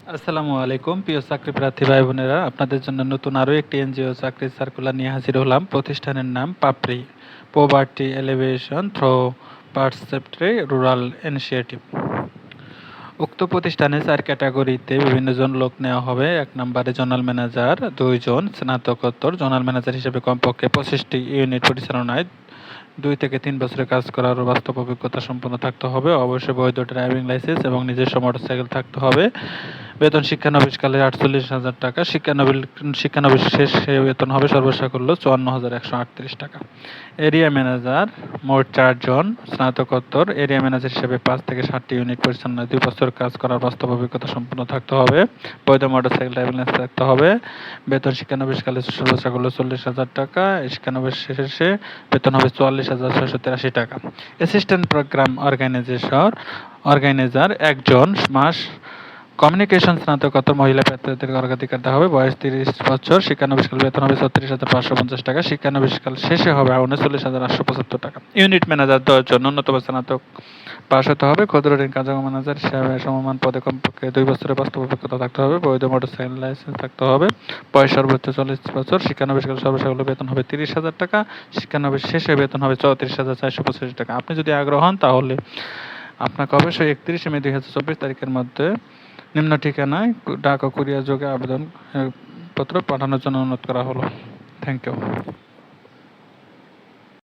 আসসালামু আলাইকুম, প্রিয় চাকরি প্রার্থী ভাই বোনেরা আপনাদের জন্য নতুন আরও একটি এনজিও চাকরির সার্কুলার নিয়ে হাজির হলাম। প্রতিষ্ঠানের নাম Papri. Poverty alleviation through participatory rural initiative উক্ত প্রতিষ্ঠানে চার ক্যাটাগরিতে বিভিন্ন জন লোক নেওয়া হবে। এক নম্বরে জোনাল ম্যানেজার, দুইজন স্নাতকোত্তর। জোনাল ম্যানেজার হিসেবে কমপক্ষে পঁচিশটি ইউনিট পরিচালনায় দুই থেকে তিন বছরের কাজ করার বাস্তব অভিজ্ঞতা সম্পন্ন থাকতে হবে। অবশ্যই বৈধ ড্রাইভিং লাইসেন্স এবং নিজস্ব মোটরসাইকেল থাকতে হবে। বেতন শিক্ষানবিশকালে আটচল্লিশ হাজার টাকা। শিক্ষানবিল শিক্ষানবিশ শেষে বেতন হবে সর্বসাকুল্য চুয়ান্ন হাজার একশো আটত্রিশ টাকা। এরিয়া ম্যানেজার, মোট চারজন। স্নাতকোত্তর। এরিয়া ম্যানেজার হিসেবে পাঁচ থেকে ষাটটি ইউনিট পরিচালনায় দুই বছর কাজ করার বাস্তব অভিজ্ঞতা সম্পন্ন থাকতে হবে। বৈধ মোটরসাইকেল ড্রাইভিং লাইসেন্স থাকতে হবে। বেতন শিক্ষানবিশকালে সর্বসাকুল্য চল্লিশ হাজার টাকা। শিক্ষানবিশ শেষে বেতন হবে চুয়াল্লিশ হাজার ছয়শো তিরাশি টাকা। অ্যাসিস্ট্যান্ট প্রোগ্রাম অর্গানাইজেশন অর্গানাইজার একজন মাস কমিউনিকেশন স্নাতকোত্তর মহিলা প্রার্থীদের অগ্রাধিকার দেওয়া হবে। বয়স তিরিশ বছর শিক্ষানবিশকাল বেতন হবে ছত্রিশ হাজার পাঁচশো পঞ্চাশ টাকা শিক্ষানবিশকাল শেষে হবে উনচল্লিশ হাজার আটশো পঁচাত্তর টাকা। ইউনিট ম্যানেজার দশজন ন্যূনতম স্নাতক পাশ হতে হবে। ক্ষুদ্র ঋণ কার্যক্রম ম্যানেজার হিসাবে সমমান পদে কমপক্ষে দুই বছরের বাস্তব অভিজ্ঞতা থাকতে হবে। বৈধ মোটরসাইকেল লাইসেন্স থাকতে হবে। বয়স সর্বোচ্চ চল্লিশ বছর শিক্ষানবিশকাল সর্বসাকুল্য বেতন হবে তিরিশ হাজার টাকা, শিক্ষানবিশ শেষে বেতন হবে চৌত্রিশ হাজার চারশো পঁচাশি টাকা। আপনি যদি আগ্রহ হন তাহলে আপনাকে অবশ্যই একত্রিশে মে দুই হাজার চব্বিশ তারিখের মধ্যে নিম্ন ঠিকানায় ও কুরিয়ার যোগে আবেদন পত্র পাঠানোর জন্য অনুরোধ করা হলো। Thank you